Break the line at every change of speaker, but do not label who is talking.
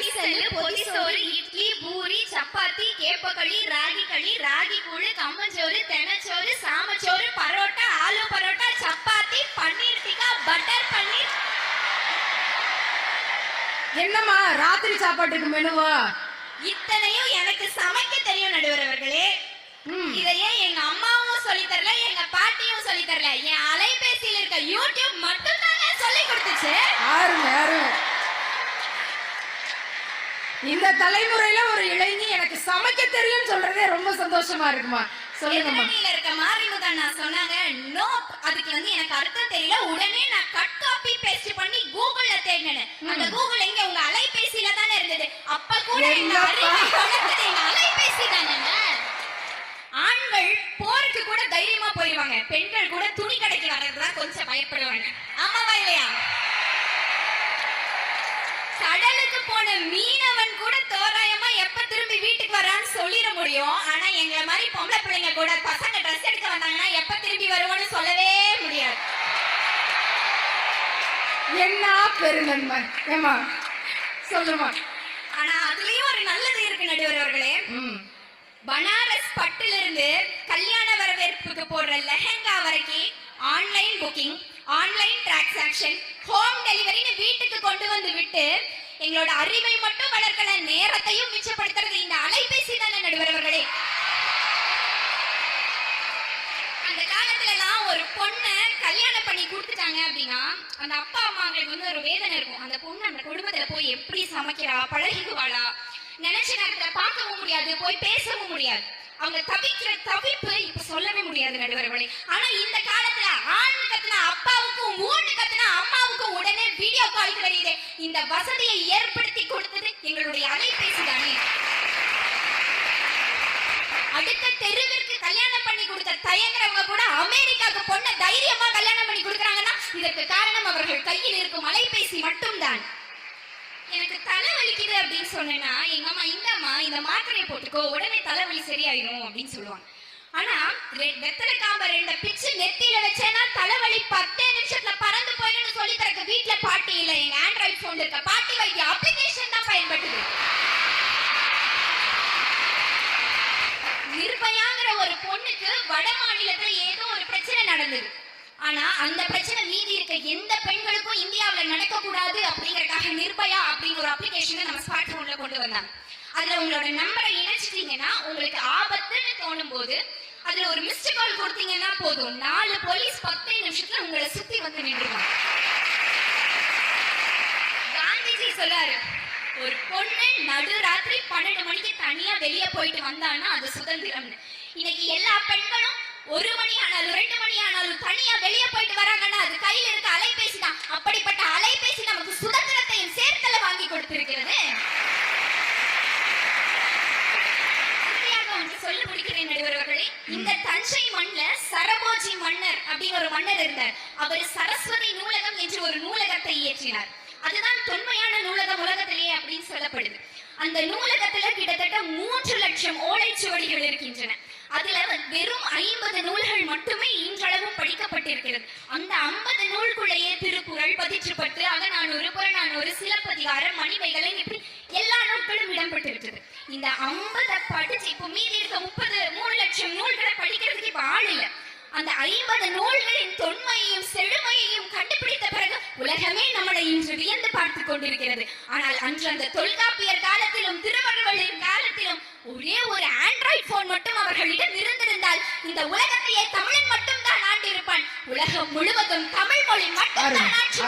விரிசல் பொதிசோறு இட்லி பூரி சப்பாத்தி கேப்பக்களி ராகி களி ராகி கூழு கம்மஞ்சோறு தெனச்சோறு சாமச்சோறு பரோட்டா ஆலு பரோட்டா சப்பாத்தி பன்னீர் டிக்கா பட்டர் பன்னீர்.
என்னம்மா ராத்திரி சாப்பாட்டுக்கு மெனுவா?
இத்தனையும் எனக்கு சமைக்க தெரியும் நடுவர் அவர்களே. இதையே எங்க அம்மாவும் சொல்லி தரல எங்க பாட்டியும் சொல்லி தரல. என் அலைபேசியில் இருக்க யூடியூப் மட்டும் தாங்க சொல்லி கொடுத்துச்சு.
யாருங்க யாருங்க இந்த தலைமுறையில ஒரு இளைஞி எனக்கு சமைக்க தெரியும் சொல்றதே ரொம்ப சந்தோஷமா இருக்குமா? சொல்லுங்கம்மா.
இருக்க மாரிமுதன் நான் சொன்னாங்க நோ அதுக்கு வந்து எனக்கு அர்த்தம் தெரியல. உடனே நான் கட் காப்பி பேஸ்ட் பண்ணி கூகுள்ல தேடினேன். அந்த கூகுள் எங்க உங்க அலைபேசியில தானே இருந்தது. அப்ப கூட எங்க
என்னப்பா?
அறிவை வளர்த்தது எங்க அலைபேசி தானேங்க ஆண்கள் போருக்கு கூட தைரியமா போயிடுவாங்க பெண்கள் கூட துணி கடைக்கு வர்றதுதான் கொஞ்சம் பயப்படுவாங்க. போன மீனவன் கூட தோராயமா எப்ப திரும்பி வீட்டுக்கு வரான்னு சொல்லிட முடியும். ஆனா எங்களை மாதிரி பொம்பளை பிள்ளைங்க கூட பசங்க ட்ரெஸ் எடுக்க வந்தாங்கன்னா எப்ப திரும்பி வருவோம்னு சொல்லவே முடியாது.
என்ன பெருநன்மை? ஏமா சொல்லுமா.
ஆனா அதுலயும் ஒரு நல்லது இருக்கு நடுவர் அவர்களே.
ம்.
பனாரஸ் பட்டுல இருந்து கல்யாண வரவேற்புக்கு போடுற லெஹங்கா வரைக்கும் online booking online transaction home டெலிவரின்னு வீட்டுக்கு கொண்டு வந்து விட்டு எங்களோட அறிவை மட்டும் வளர்க்கல நேரத்தையும் மிச்சப்படுத்துறது இந்த அலைபேசி தானே நடுவரவர்களே. அந்த காலத்துல எல்லாம் ஒரு பொண்ணை கல்யாணம் பண்ணி கொடுத்துட்டாங்க அப்படின்னா அந்த அப்பா அம்மாங்களுக்கு வந்து ஒரு வேதனை இருக்கும். அந்த பொண்ணு அந்த குடும்பத்துல போய் எப்படி சமைக்கிறா பழகிக்குவாளா நினைச்ச நேரத்துல பார்க்கவும் முடியாது போய் பேசவும் முடியாது. அவங்க தவிக்கிற தவிப்பு இப்ப சொல்லவே முடியாது நடுவர்களே ஆனா இந்த காலத்துல வீடியோ கால் இந்த வசதியை ஏற்படுத்தி கொடுத்தது எங்களுடைய அலைபேசி தானே. அடுத்த தெருவிற்கு கல்யாணம் பண்ணி கொடுத்த தயங்குறவங்க கூட அமெரிக்காவுக்கு பொண்ண தைரியமா கல்யாணம் பண்ணி கொடுக்கறாங்கன்னா இதற்கு காரணம் அவர்கள் கையில் இருக்கும் அலைபேசி மட்டும்தான். எனக்கு தலை வலிக்குது அப்படின்னு சொன்னேன்னா எங்க அம்மா இந்தம்மா இந்த மாத்திரையை போட்டுக்கோ உடனே தலைவலி சரியாயிடும் அப்படின்னு சொல்லுவாங்க. ஆனா வெத்தலை காம்ப ரெண்டு பிச்சு நெத்தியில வச்சேன்னா தலைவலி பத்தே நிமிஷத்துல பறந்து போயிடும் இல்ல எங்க ஆண்ட்ராய்ட் போன்ல இருக்க பாட்டி வைத்திய அப்ளிகேஷன் தான் பயன்படுது நிர்பயாங்கிற ஒரு பொண்ணுக்கு வட மாநிலத்துல ஏதோ ஒரு பிரச்சனை நடந்தது. ஆனா அந்த பிரச்சனை மீதி இருக்க எந்த பெண்களுக்கும் இந்தியாவில நடக்க கூடாது அப்படிங்கறதுக்காக நிர்பயா அப்படிங்கிற ஒரு அப்ளிகேஷனை நம்ம ஸ்மார்ட் போன்ல கொண்டு வந்தாங்க. அதுல உங்களோட நம்பரை இணைச்சிட்டீங்கன்னா உங்களுக்கு ஆபத்துன்னு தோணும் போது அதுல ஒரு மிஸ்டு கால் கொடுத்தீங்கன்னா போதும். நாலு போலீஸ் பத்து நிமிஷத்துல உங்களை சுத்தி வந்து நின்றுவாங்க சொல்லாரு. ஒரு பொண்ணு நடு ராத்திரி பன்னெண்டு மணிக்கு தனியா வெளியே போயிட்டு வந்தான்னா அது சுதந்திரம்னு. இன்னைக்கு எல்லா பெண்களும் ஒரு மணி ஆனாலும் ரெண்டு மணி ஆனாலும் தனியா வெளியே போயிட்டு வராங்கன்னா அது கையில இருக்க அலைபேசி தான். அப்படிப்பட்ட அலைபேசி நமக்கு சுதந்திரத்தையும் சேர்த்தல வாங்கி கொடுத்திருக்கிறது. இறுதியாக சொல்லி முடிக்கிறேன் நடுவர்களே. இந்த தஞ்சை மண்ல சரபோஜி மன்னர் அப்படின்னு ஒரு மன்னர் இருந்தார். அவர் சரஸ்வதி நூலகம் என்று ஒரு நூலகத்தை இயற்றினார். அதுதான் தொன்மையான நூலகம் உலகத்திலேயே அப்படின்னு சொல்லப்படுது. அந்த நூலகத்துல கிட்டத்தட்ட மூன்று லட்சம் ஓலைச்சுவடிகள் இருக்கின்றன. அதுல வெறும் ஐம்பது நூல்கள் மட்டுமே இன்றளவும் படிக்கப்பட்டிருக்கிறது. அந்த ஐம்பது நூல்குள்ளேயே திருக்குறள் பதிற்றுப்பட்டு அகநானூறு புறநானூறு சிலப்பதிகாரம் மணிமைகளை இப்படி எல்லா நூல்களும் இடம்பெற்றிருக்கிறது. இந்த ஐம்பதை படிச்சு இப்போ மீதி இருக்க முப்பது மூணு லட்சம் நூல்களை படிக்கிறதுக்கு இப்ப ஆள் இல்லை. அந்த ஐம்பது நூல்களின் தொன்மையையும் செழுமையையும் கண்டுபிடித்த நம்மளை இன்று வியந்து பார்த்து கொண்டிருக்கிறது. ஆனால் அன்று அந்த தொல்காப்பியர் காலத்திலும் திருவள்ளுவரின் காலத்திலும் ஒரே ஒரு ஆண்ட்ராய்ட் போன் மட்டும் அவர்களிடம் இருந்திருந்தால் இந்த உலகத்தையே தமிழன் மட்டும் தான் ஆண்டிருப்பான். உலகம் முழுவதும் தமிழ் மொழி மட்டும்
அருமை
தான் ஆட்சி